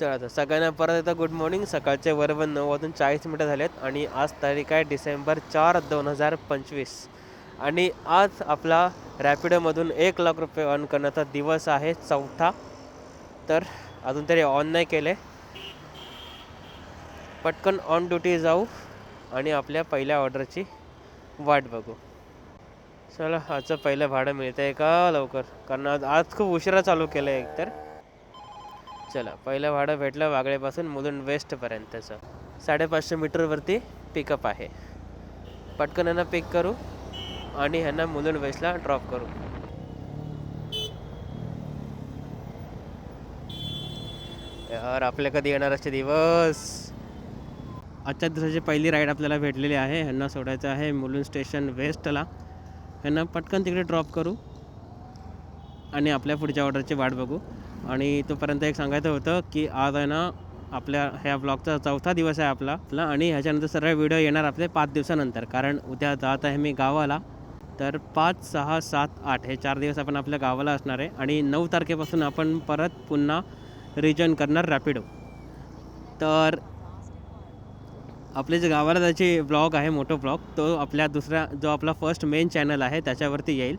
चला तर सगळ्यांना परत एकदा गुड मॉर्निंग सकाळचे वरवर नऊ वाजून चाळीस मिनटं झालेत आणि आज तारीख आहे डिसेंबर चार दोन हजार पंचवीस. आणि आज आपला रॅपिडोमधून एक लाख रुपये अर्न करण्याचा दिवस आहे चौथा. तर अजून तरी ऑन नाही केले. पटकन ऑन ड्युटी जाऊ आणि आपल्या पहिल्या ऑर्डरची वाट बघू. चला आजचं पहिलं भाडं मिळतं आहे का लवकर? कारण आज आज खूप उशिरा चालू केलं आहे एकतर. चला पहिलं भाडं भेटलं वागळेपासून मुलुंड वेस्टपर्यंतचं साडेपाचशे मीटरवरती पिकअप आहे. पटकन यांना पिक करू आणि ह्यांना मुलुंड वेस्टला ड्रॉप करू. यार आपल्या कधी येणार असे दिवस? आजच्या दिवसाची पहिली राईड आपल्याला भेटलेली आहे. ह्यांना सोडायचं आहे मुलुंड स्टेशन वेस्टला ह्यांना पटकन तिकडे ड्रॉप करू आणि आपल्या पुढच्या ऑर्डरची वाट बघू. आणि तोपर्यंत एक सांगायचं होतं की आज आहे ना आपल्या ह्या ब्लॉगचा चौथा दिवस आहे आपला. आपला आणि ह्याच्यानंतर सर्व व्हिडिओ येणार आपले पाच दिवसानंतर. कारण उद्या जात आहे मी गावाला. तर पाच सहा सात आठ हे चार दिवस आपण आपल्या गावाला असणार आहे. आणि नऊ तारखेपासून आपण परत पुन्हा रिजन करणार रॅपिडो तर आपले जे गावाला त्याचे ब्लॉग आहे मोठो ब्लॉग तो आपल्या दुसऱ्या जो आपला फर्स्ट मेन चॅनल आहे त्याच्यावरती येईल.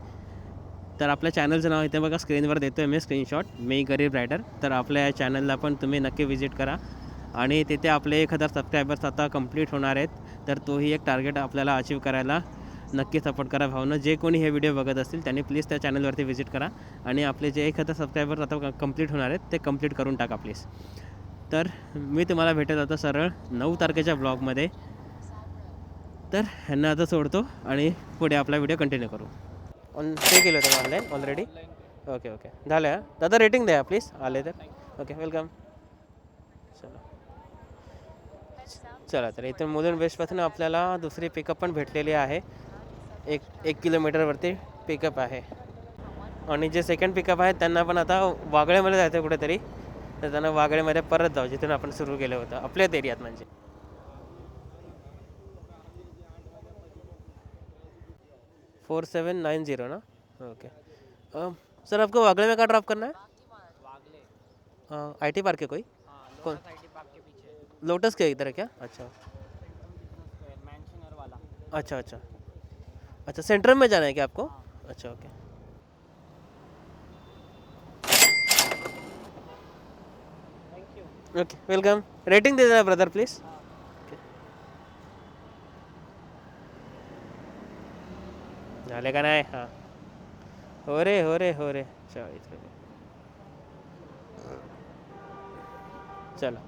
तर आपल्या चॅनलचं नाव इथे बघा स्क्रीनवर देतो आहे मी स्क्रीनशॉट मी गरीब रायडर तर आपल्या या चॅनलला पण तुम्ही नक्की व्हिजिट करा. आणि तिथे आपले एक हजार सबस्क्रायबर्स आता कंप्लीट होणार आहेत तर तोही एक टार्गेट आपल्याला अचीव करायला नक्की सपोर्ट करा भावनं. जे कोणी हे व्हिडिओ बघत असतील त्यांनी प्लीज त्या चॅनलवरती व्हिजिट करा. आणि आपले जे एक हजार सबस्क्रायबर्स आता कंप्लीट होणार आहेत ते कंप्लीट करून टाका प्लीज तर मी तुम्हाला भेटत आता सरळ नऊ तारखेच्या ब्लॉगमध्ये तर ह्यांना आता सोडतो आणि पुढे आपला व्हिडिओ कंटिन्यू करू. ऑन पे केलं होतं ऑनलाईन ऑलरेडी ओके ओके झालं आहे दादा रेटिंग द्या प्लीज आले तर ओके वेलकम चला चला तर इथून मुलुंड बेस्टपासून आपल्याला दुसरी पिकअप पण भेटलेली आहे. एक एक किलोमीटरवरती पिकअप आहे. आणि जे सेकंड पिकअप आहे त्यांना पण आता वागळेमध्ये जायचं कुठेतरी. तर त्यांना वागळेमध्ये परत जाऊ जिथून आपण सुरू केलं होतं. आपल्याच एरियात म्हणजे. फोर सेवन नाइन ज़ीरो ना? ओके सर आपको वागड़े में कहाँ ड्रॉप करना है? आई टी पार्क है कोई? कौन? लोटस के इधर है क्या? अच्छा। अच्छा अच्छा। अच्छा सेंटर में जाना है क्या आपको? अच्छा ओके ओके वेलकम रेटिंग दे देना ब्रदर प्लीज़ झाले का नाही? हां. हो रे हो रे हो रे. चाळीस चला.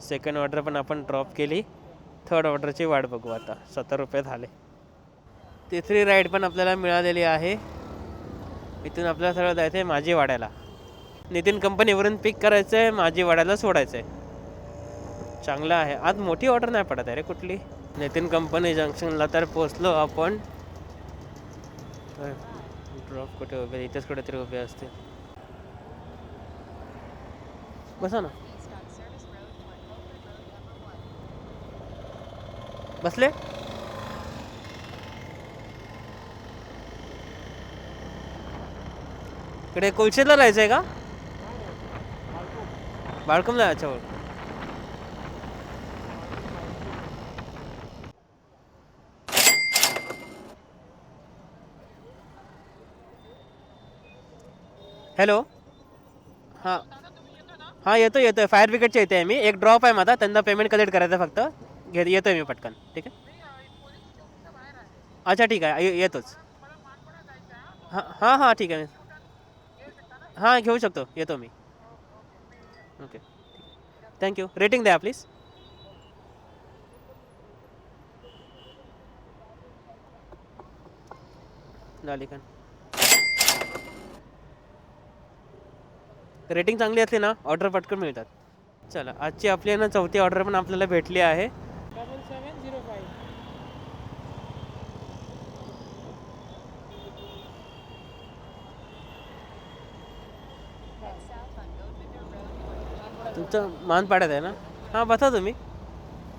सेकंड ऑर्डर पण आपण ड्रॉप केली. थर्ड ऑर्डरची वाट बघू आता. सत्तर रुपये झाले. तिसरी राईड पण आपल्याला मिळालेली आहे. इथून आपल्याला सरळ जायचं आहे माझी वाड्याला. नितीन कंपनीवरून पिक करायचं आहे माझी वाड्याला सोडायचं आहे चांगलं आहे. आज मोठी ऑर्डर नाही पडत आहे रे कुठली? नितीन कंपनी जंक्शनला तर पोचलो आपण. ड्रॉप कुठे उभे इथेच कुठेतरी उभे असते बसा ना बसले इकडे कोलशेतला राहायचं का? बाळकुमला अच्छा हॅलो हाँ। हाँ येतो येतो फायर ब्रिगेडच्या येते आहे मी एक ड्रॉप आहे माझा त्यांना पेमेंट कलेक्ट करायचं फक्त। घे येतो आहे मी पटकन, ठीक आहे अच्छा ठीक आहे येतोच हाँ हाँ हाँ, ठीक आहे हाँ, घेऊ शकतो येतो मी ओके थँक्यू रेटिंग द्या प्लीज़ झाली रेटिंग चांगली असली ना ऑर्डर पटकन मिळतात. चला आजची आपली आहे ना चौथी ऑर्डर पण आपल्याला भेटली आहे. डबल सेवन झिरो फाईव्ह तुमचं मान पाड्यात आहे ना? हां बसा तुम्ही.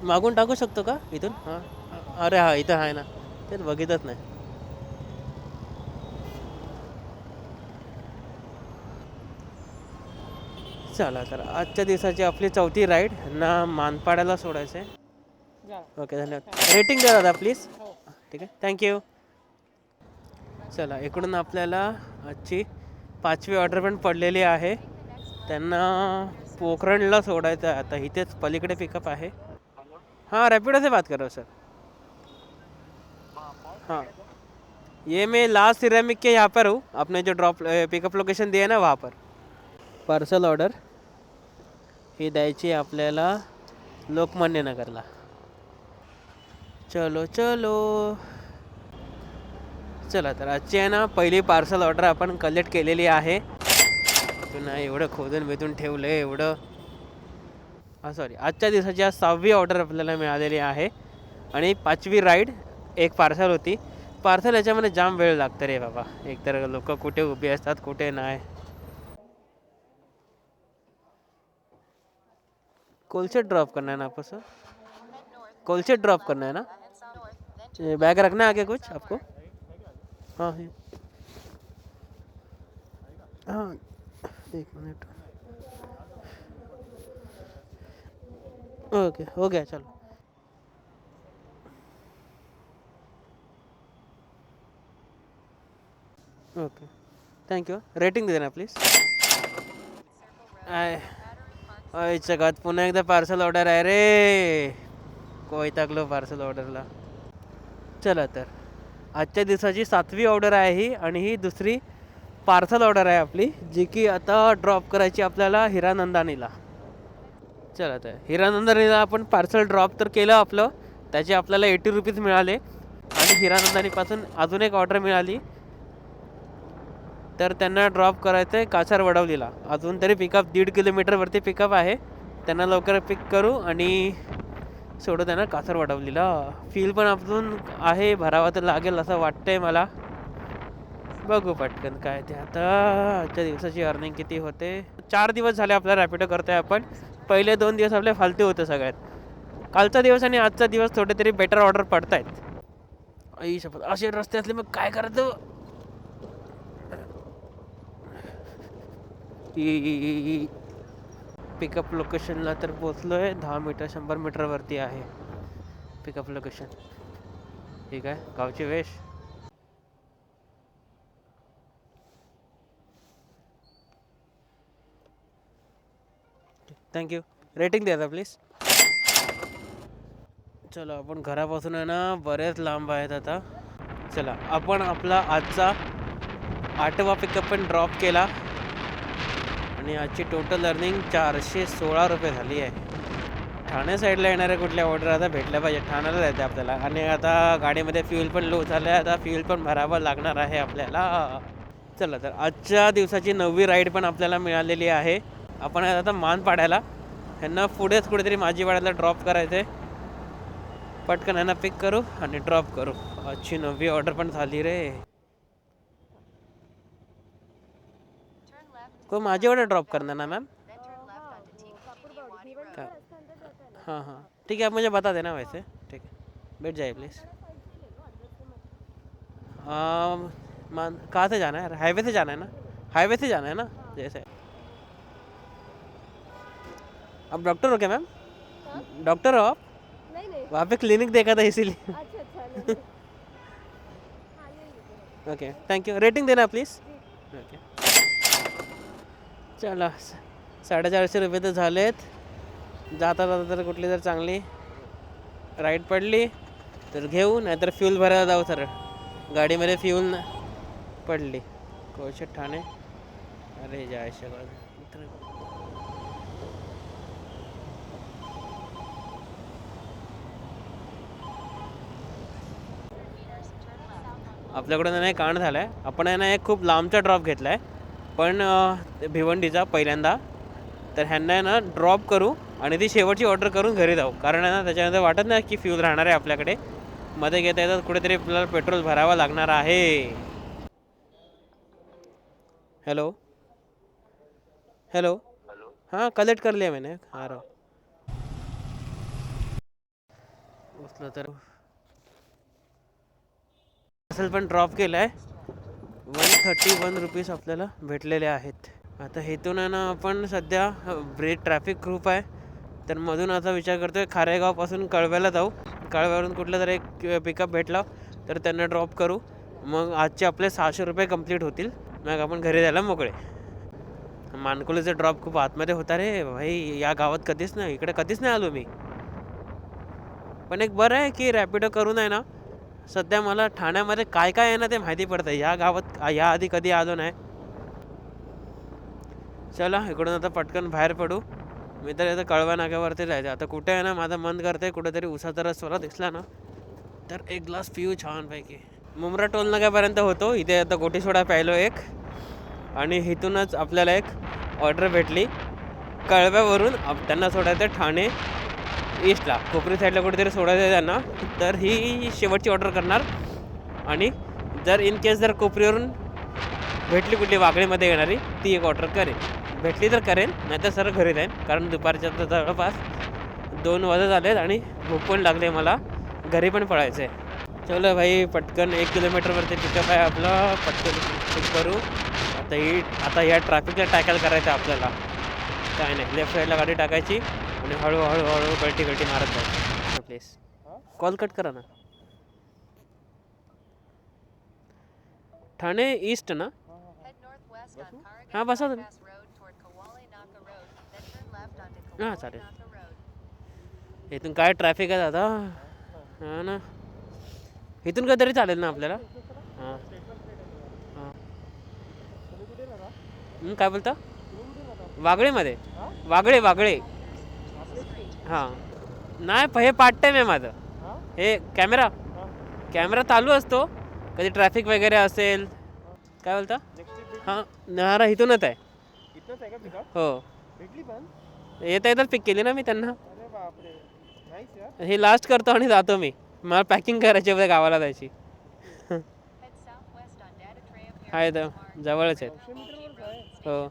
मागून टाकू शकतो का? इथून? हां. अरे हा इथं आहे ना. तेच बघितच नाही. चला तर आजच्या दिवसाची आपली चौथी राईड ना मानपाड्याला सोडायचं आहे ओके धन्यवाद. रेटिंग द्या दादा प्लीज हो. ठीक आहे. थँक्यू चला इकडून आपल्याला आजची पाचवी ऑर्डर पण पडलेली आहे. त्यांना पोखरणला सोडायचं आहे आता. इथेच पलीकडे पिकअप आहे. हाँ रैपिडो से बात कर रहा हूँ. सर हाँ ये मैं लास्ट सिरेमिक के यहाँ पर हूँ. आपने जो ड्रॉप पिकअप लोकेशन दिया है ना वहाँ पर. पार्सल ऑर्डर ही द्यायची आहे आपल्याला लोकमान्य नगरला. चलो चलो. चला तर आजची आहे ना पहिली पार्सल ऑर्डर आपण कलेक्ट केलेली आहे. पुन्हा एवढं खोदून भेटून ठेवलं आहे एवढं. हा सॉरी आजच्या दिवसाची आज सहावी ऑर्डर आपल्याला मिळालेली आहे. आणि पाचवी राईड एक पार्सल होती. पार्सल याच्यामध्ये जाम वेळ लागतं रे बाबा. एकतर लोक कुठे उभी असतात कुठे नाही. कोलसे ड्रॉप करना है ना आपको सर कोलसे ड्रॉप करना है ना? बैग रखना है आगे कुछ आपको? हाँ है, एक मिनट ओके, हो गया, चलो। ओके थँक यू रेटिंग दे देना प्लीज़ अय जगात पुन्हा एकदा पार्सल ऑर्डर आहे रे. कोयतागलो पार्सल ऑर्डरला चला तर. आजच्या दिवसाची सातवी ऑर्डर आहे ही आणि ही दुसरी पार्सल ऑर्डर आहे आपली जी की आता ड्रॉप करायची आपल्याला हिरानंदानीला. चला तर. हिरानंदानीला आपण पार्सल ड्रॉप तर केलं आपलं त्याचे आपल्याला एटी रुपीज मिळाले. आणि हिरानंदानीपासून अजून एक ऑर्डर मिळाली. तर त्यांना ड्रॉप करायचं आहे कासार वडवलीला. अजून तरी पिकअप दीड किलोमीटरवरती पिकअप आहे. त्यांना लवकर पिक करू आणि सोडू त्यांना कासार वडवलीला. फील पण अजून आहे भरावा तर लागेल असं वाटतंय मला. बघू पटकन काय ते आता. आजच्या दिवसाची अर्निंग किती होते? चार दिवस झाले आपला रॅपिडो करतोय आपण. पहिले दोन दिवस आपले फालतू होते सगळ्यात. कालचा दिवस आणि आजचा दिवस थोडे तरी बेटर ऑर्डर पडतायत. आई शपथ. असे रस्ते असले मग काय करतो? करायचं पिकअप लोकेशनला तर पोचलो आहे दहा मीटर शंभर मीटरवरती आहे पिकअप लोकेशन ठीक आहे? गावची वेश. थँक्यू रेटिंग द्या प्लीज चलो आपण घरापासून आहे ना बरेच लांब आहेत आता. चला आपण आपला आजचा आठवा पिकअप पण ड्रॉप केला. आणि आजची टोटल अर्निंग चारशे सोळा रुपये झाली आहे. ठाणे साईडला येणाऱ्या कुठल्या ऑर्डर आता भेटल्या पाहिजे? ठाण्याला जायचं आपल्याला. आणि आता गाडीमध्ये फ्यूल पण लो झालं आहे आता फ्यूल पण भरावं लागणार आहे आपल्याला. चला तर आजच्या दिवसाची नववी राईड पण आपल्याला मिळालेली आहे. आपण आता मान पाडायला. ह्यांना पुढेच कुठेतरी माझीवाड्याला ड्रॉप करायचं आहे पटकन ह्यांना पिक करू आणि ड्रॉप करू. आजची नववी ऑर्डर पण झाली रे. को माझीवाडा ड्रॉप करना ना मैम हाँ हाँ. ठीक है आप मुझे बता देना वैसे. ठीक है बैठ जाइए प्लीज़ मान कहाँ से जाना है? हाईवे से जाना है ना? हाईवे से जाना है ना? जैसे। आप डॉक्टर हो क्या मैम डॉक्टर हो आप? नहीं नहीं। वहाँ पे क्लिनिक देखा था इसीलिए। अच्छा अच्छा ओके थैंक यू रेटिंग देना प्लीज़ ओके चला साडेचारशे रुपये तर झालेत. जाता जाता तर कुठली तर चांगली. राईड पडली तर घेऊ नाहीतर फ्यूल भरायला जाऊ सर. गाडीमध्ये फ्यूल पडली. कोशे ठाणे. अरे जाय सगळं आपल्याकडून नाही कांड झाला आहे आपण आहे ना एक खूप लांबचा ड्रॉप घेतला आहे पण भिवंडीचा पहिल्यांदा. तर ह्यांना ना ड्रॉप करू आणि ती शेवटची ऑर्डर करून घरी जाऊ. कारण आहे ना त्याच्यानंतर वाटत नाही की फ्यूल राहणार आहे आपल्याकडे. मध्ये घेता येतात कुठेतरी आपल्याला पेट्रोल भरावं लागणार आहे. हेलो हेलो हाँ कलेक्ट कर लिया मैंने. आ रहा हूँ उचलं तर. पार्सल पण ड्रॉप केलं आहे वन थर्टी वन रुपीज आपल्याला भेटलेले आहेत. आता हेतून आहे ना आपण सध्या ब्रेड ट्रॅफिक ग्रुप आहे. तर मधून असा विचार करतो आहे खारेगावपासून कळव्याला जाऊ. कळव्यावरून कुठलं तरी एक पिकअप भेटला तर त्यांना ड्रॉप करू. मग आजचे आपले सहाशे रुपये कंप्लीट होतील. मग आपण घरी जायला मोकळे. मानकुलीचा ड्रॉप खूप आतमध्ये होता रे. भाई या गावात कधीच नाही इकडे कधीच नाही आलो मी. पण एक बरं आहे की रॅपिडो करून आहे ना सध्या मला ठाण्यामध्ये काय काय आहे ना ते माहिती पडतं. या गावात या आधी कधी आलो नाही. चला इकडून आता पटकन बाहेर पडू. मी तर आता कळवा नाक्यावरती जायचं आता कुठे आहे ना माझं मन करते कुठेतरी उसाचा रस मला दिसला ना. तर एक ग्लास पिऊ छानपैकी. मुंब्रा टोल नाक्यापर्यंत होतो. इथे आता गोटी सोडा प्यायलो एक. आणि इथूनच आपल्याला एक ऑर्डर भेटली. कळव्यावरून त्यांना सोडायचं ठाणे. ईस्टला कोपरी साईडला कुठेतरी सोडायचं आहे त्यांना. तर ही शेवटची ऑर्डर करणार. आणि जर इन केस जर कोपरीवरून भेटली कुठली वागळीमध्ये येणारी ती एक ऑर्डर करेन. भेटली तर करेन नाहीतर सर सरळ घरी जाईन. कारण दुपारच्या तर जवळपास दोन वाजत आलेत आणि भूक पण लागले मला. घरी पण पळायचं आहे. चलो भाई पटकन एक किलोमीटरवरती पिकअप आहे आपलं. पटकन पिक करू. आता ही आता या ट्रॅफिकला टॅकल करायचं आहे आपल्याला. काय नाही लेफ्ट साईडला गाडी टाकायची. आणि हळूहळू हळू गलटी गळटी मारत जायची प्लीज कॉल कट करा ना. ठाणे ईस्ट ना? हां हा, बसा तुम्ही. हां चालेल. इथून काय ट्रॅफिक आहे दादा? हा ना. इथून काय तरी चालेल ना आपल्याला? हां. हां. काय बोलता? वागळेमध्ये. वागळे वागळे. हां. नाही प- हे पार्ट टाईम आहे माझं. हे? कॅमेरा कॅमेरा चालू असतो. कधी ट्रॅफिक वगैरे असेल. काय बोलता? हां नारा इथूनच आहे. इथनंच आहे का पिकअप हो. भेटली पण? येता येतात पिक केली ना मी त्यांना. अरे बापरे. नाहीच यार. हे लास्ट करतो आणि जातो मी. मला पॅकिंग करायची आहे उद्या गावाला जायची. Head southwest on Dattatreya आहे तर जवळच आहेत. आहे हो.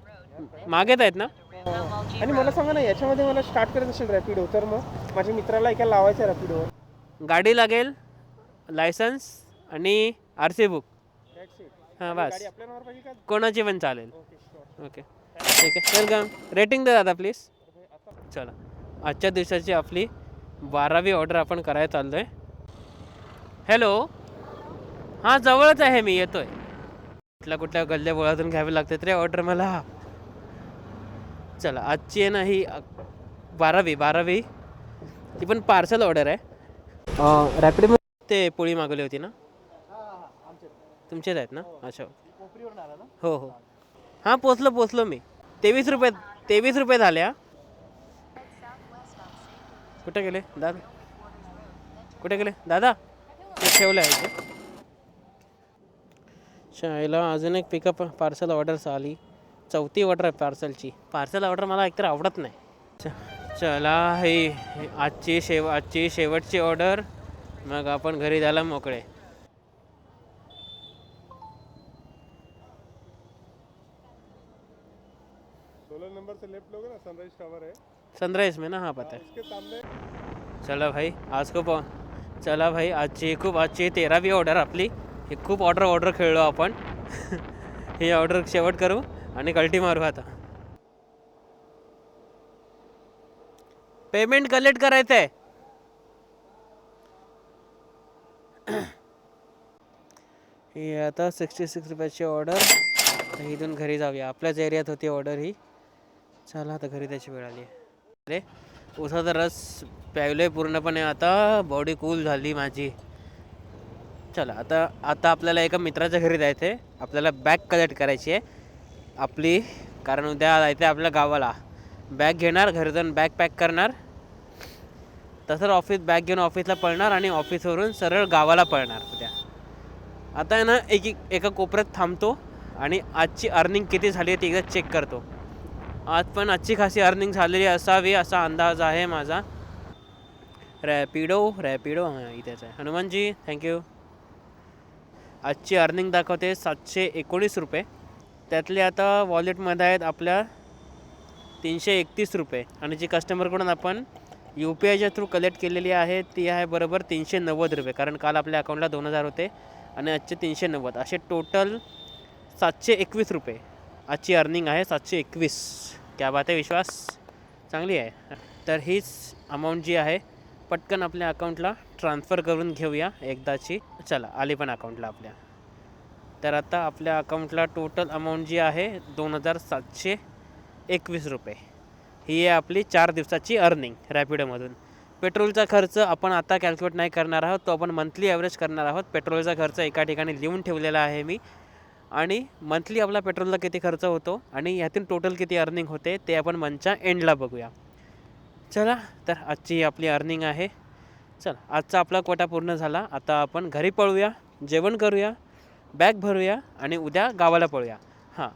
मागेत आहेत ना? आणि मला सांगा ना याच्यामध्ये मला स्टार्ट करायचं असेल रॅपिडो तर मग माझ्या मित्राला एका लावायचं रॅपिडोवर गाडी लागेल लायसन्स आणि आर सी बुक हां बस. गाडी आपल्या नावावर पाहिजे का? कोणाची पण चालेल. ओके ठीक आहे. वेलकम रेटिंग द्या दादा प्लीज चला. आजच्या दिवसाची आपली बारावी ऑर्डर आपण करायला चाललो आहे हॅलो हां जवळच आहे मी येतोय. कुठल्या कुठल्या गल्ल्या बोळातून घ्यावे लागते तरी ऑर्डर मला. चला आजची आहे ना ही बारावी बारावी. ती पण पार्सल ऑर्डर आहे. रॅपिड ते पोळी मागवली होती ना? तुमचेच आहेत ना? अच्छा. हो हो. हां पोचलो पोचलो मी. तेवीस रुपये तेवीस रुपये झाले हा. कुठे गेले? दादा? कुठे गेले? दादा? ठेवलं आहे शाळेला अजून एक पिकअप पार्सल ऑर्डर आली. चौथी ऑर्डर आहे पार्सलची पार्सल ऑर्डर मला एकतर आवडत नाही. च- चला हे आजची शेव आजची शेवटची ऑर्डर मग आपण घरी जायला मोकळे. सोलह नंबर से लेफ्ट लोगे ना सनराइज टावर है। सनराइज में ना? हाँ पता है। उसके सामने। चला भाई आज खूप चला भाई आजची खूप आजची तेरावी ऑर्डर आपली. ही खूप ऑर्डर ऑर्डर खेळलो आपण. ही ऑर्डर शेवट करू. आणि कल्टी मारू आता. पेमेंट कलेक्ट करायचं आहे ही आता सिक्स्टी सिक्स रुपयाची ऑर्डर इथून घरी जाऊया. आपल्याच एरियात होती ऑर्डर ही. चला आता घरी त्याची वेळ आली आहे. अरे उसाचा रस प्यायलोय पूर्णपणे आता. बॉडी कूल झाली माझी. चला आता आता आपल्याला एका मित्राच्या घरी जायचं आहे आपल्याला बॅग कलेक्ट करायची आहे. आपली कारण उद्या जायचं आहे आपल्या गावाला. बॅग घेणार घरी जाऊन बॅग पॅक करणार. तसंच ऑफिस बॅग घेऊन ऑफिसला पळणार आणि ऑफिसवरून सरळ गावाला पळणार उद्या. आता आहे ना एक एका कोपऱ्यात थांबतो आणि आजची अर्निंग किती झाली आहे ती एकदा चेक करतो. आज पण आजची खासी अर्निंग झालेली असावी असा अंदाज आहे माझा. रॅपिडो रॅपिडो हां इथेच आहे. हनुमानजी थँक्यू आजची अर्निंग दाखवते सातशे एकोणीस रुपये. त्यातले आता वॉलेटमध्ये आहेत आपल्या तीनशे एकतीस रुपये. आणि जी कस्टमरकडून आपण यू पी आयच्या थ्रू कलेक्ट केलेली आहे ती आहे बरोबर तीनशे नव्वद रुपये. कारण काल आपल्या अकाउंटला दोन हजार होते आणि आजचे तीनशे नव्वद. असे टोटल सातशे एकवीस रुपये. आजची अर्निंग आहे सातशे एकवीस. क्या बात आहे विश्वास. चांगली आहे. तर हीच अमाऊंट जी आहे पटकन आपल्या अकाउंटला ट्रान्सफर करून घेऊया. एकदाची. चला आली पण अकाउंटला आपल्या. तर आता आपल्या अकाउंटला टोटल अमाऊंट जी आहे दोन हजार सातशे एकवीस रुपये. ही आहे आपली चार दिवसाची अर्निंग रॅपिडोमधून पेट्रोलचा खर्च आपण आता कॅल्क्युलेट नाही करणार आहोत तो आपण मंथली ॲव्हरेज करणार आहोत. पेट्रोलचा खर्च एका ठिकाणी लिहून ठेवलेला आहे मी. आणि मंथली आपला पेट्रोलला किती खर्च होतो आणि ह्यातून टोटल किती अर्निंग होते ते आपण मंथच्या एंडला बघूया. चला तर आजची ही आपली अर्निंग आहे. चल आजचा आपला कोटा पूर्ण झाला. आता आपण घरी पळूया जेवण करूया. बॅग भरूया आणि उद्या गावाला पळूया. हां.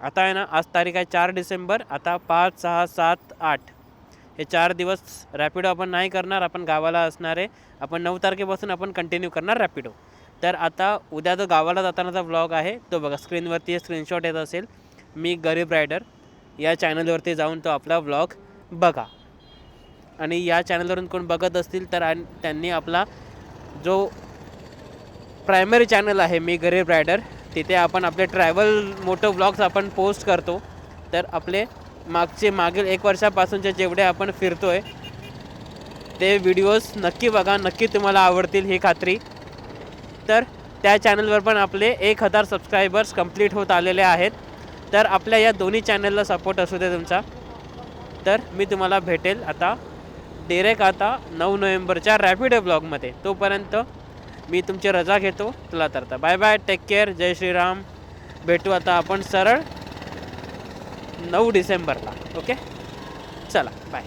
आता आहे ना आज तारीख आहे चार डिसेंबर आता पाच सहा सात आठ. हे चार दिवस रॅपिडो आपण नाही करणार आपण गावाला असणार आहे. आपण नऊ तारखेपासून आपण कंटिन्यू करणार रॅपिडो. तर आता उद्या जो गावाला जातानाचा ब्लॉग आहे तो बघा स्क्रीनवरती स्क्रीनशॉट येत असेल. मी गरीब रायडर या चॅनलवरती जाऊन तो आपला ब्लॉग बघा. आणि या चॅनलवरून कोण बघत असतील तर आणि त्यांनी आपला जो प्रायमरी चॅनल आहे मी गरीब रायडर तिथे आपण आपले ट्रॅव्हल मोटो ब्लॉग्स आपण पोस्ट करतो. तर आपले मागचे मागील एक वर्षापासूनचे जेवढे आपण फिरतो आहे ते व्हिडिओज नक्की बघा नक्की तुम्हाला आवडतील ही खात्री. तर त्या चॅनलवर पण आपले एक हजार सबस्क्रायबर्स कंप्लीट होत आलेले आहेत. तर आपल्या या दोन्ही चॅनलला सपोर्ट असू दे तुमचा. तर मी तुम्हाला भेटेल आता डिरेक्ट आता नऊ नोव्हेंबरच्या रॅपिडो ब्लॉगमध्ये तोपर्यंत मी तुमची रजा घेतो. तुला तरता बाय बाय टेक केअर जय श्रीराम. भेटू आता आपण सरळ नऊ डिसेंबरला. ओके चला बाय